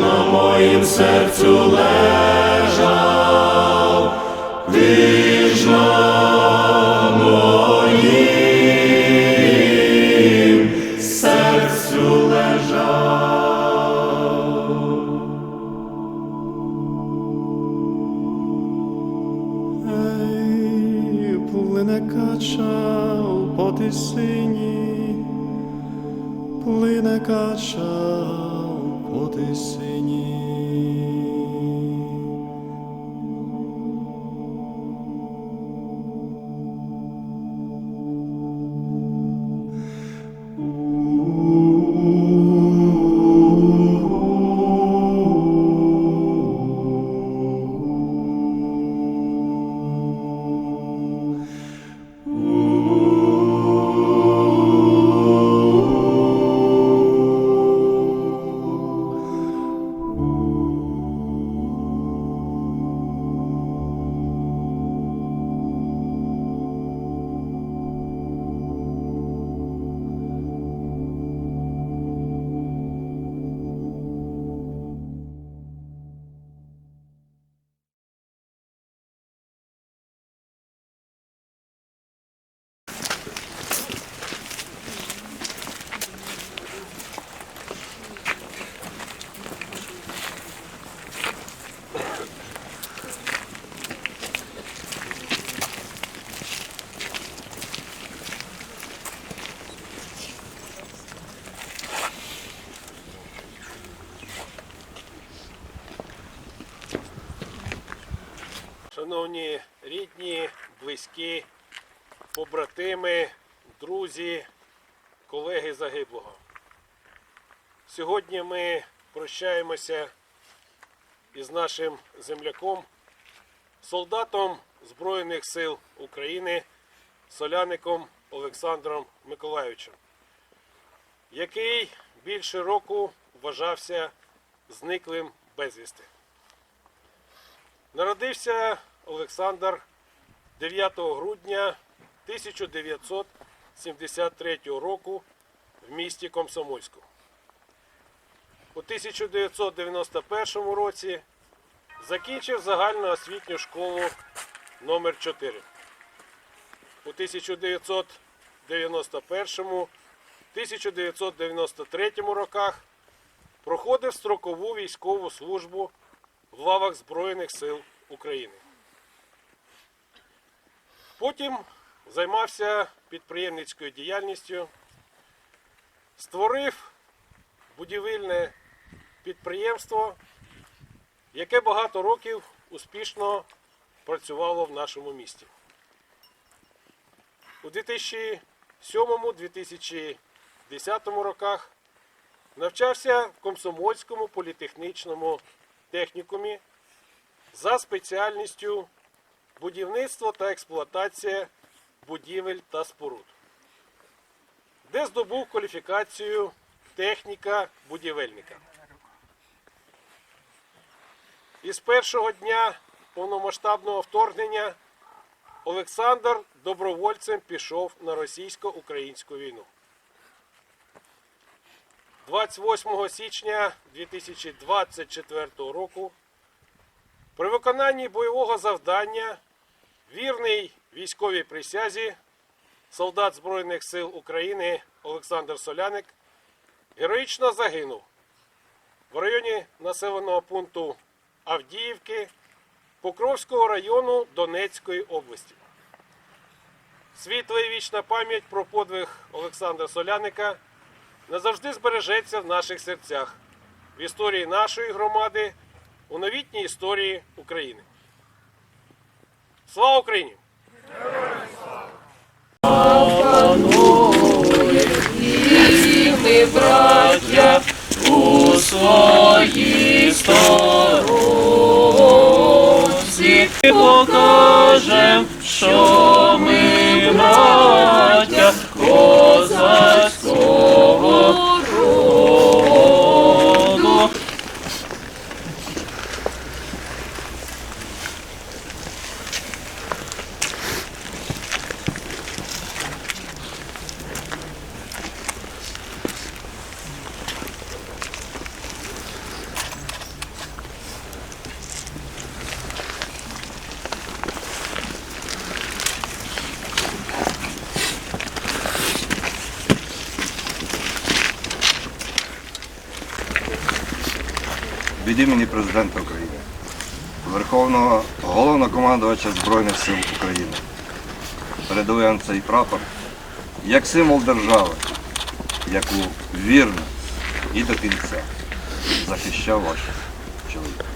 На моїм серцю лежав, ти на моїм серцю лежав. Ей, плине кача по тисині, плине кача по тисині. Шановні рідні, близькі, побратими, друзі, колеги загиблого. Сьогодні ми прощаємося із нашим земляком, солдатом Збройних сил України, соляником Олександром Миколайовичем, який більше року вважався зниклим безвісти. Народився Олександр 9 грудня 1973 року в місті Комсомольську. У 1991 році закінчив загальноосвітню школу номер 4 У 1991 1993 роках проходив строкову військову службу в лавах Збройних сил України. Потім займався підприємницькою діяльністю, створив будівельне підприємство, яке багато років успішно працювало в нашому місті. У 2007-2010 роках навчався в Комсомольському політехнічному технікумі за спеціальністю будівництво та експлуатація будівель та споруд, де здобув кваліфікацію техніка будівельника. Із першого дня повномасштабного вторгнення Олександр добровольцем пішов на російсько-українську війну. 28 січня 2024 року при виконанні бойового завдання вірний військовій присязі солдат Збройних сил України Олександр Соляник героїчно загинув в районі населеного пункту Авдіївки Покровського району Донецької області. Світла і вічна пам'ять про подвиг Олександра Соляника назавжди збережеться в наших серцях, в історії нашої громади, у новітній історії України. Слава Україні! ми, браття, у своїй сторонці покажем, що ми браття козацького імені Президента України, Верховного Головнокомандувача Збройних сил України. Передаю цей прапор як символ держави, яку вірно і до кінця захищав ваш чоловік.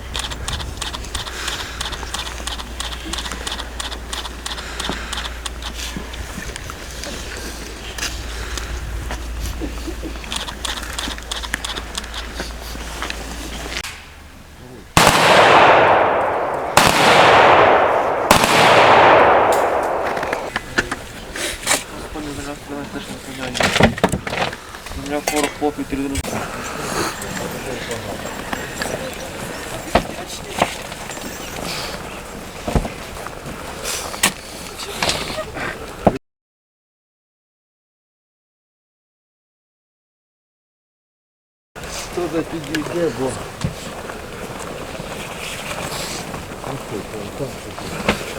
Земля фору хлоп и передруг. Что за пиздец, бо? Какой-то, там.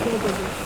Дякую.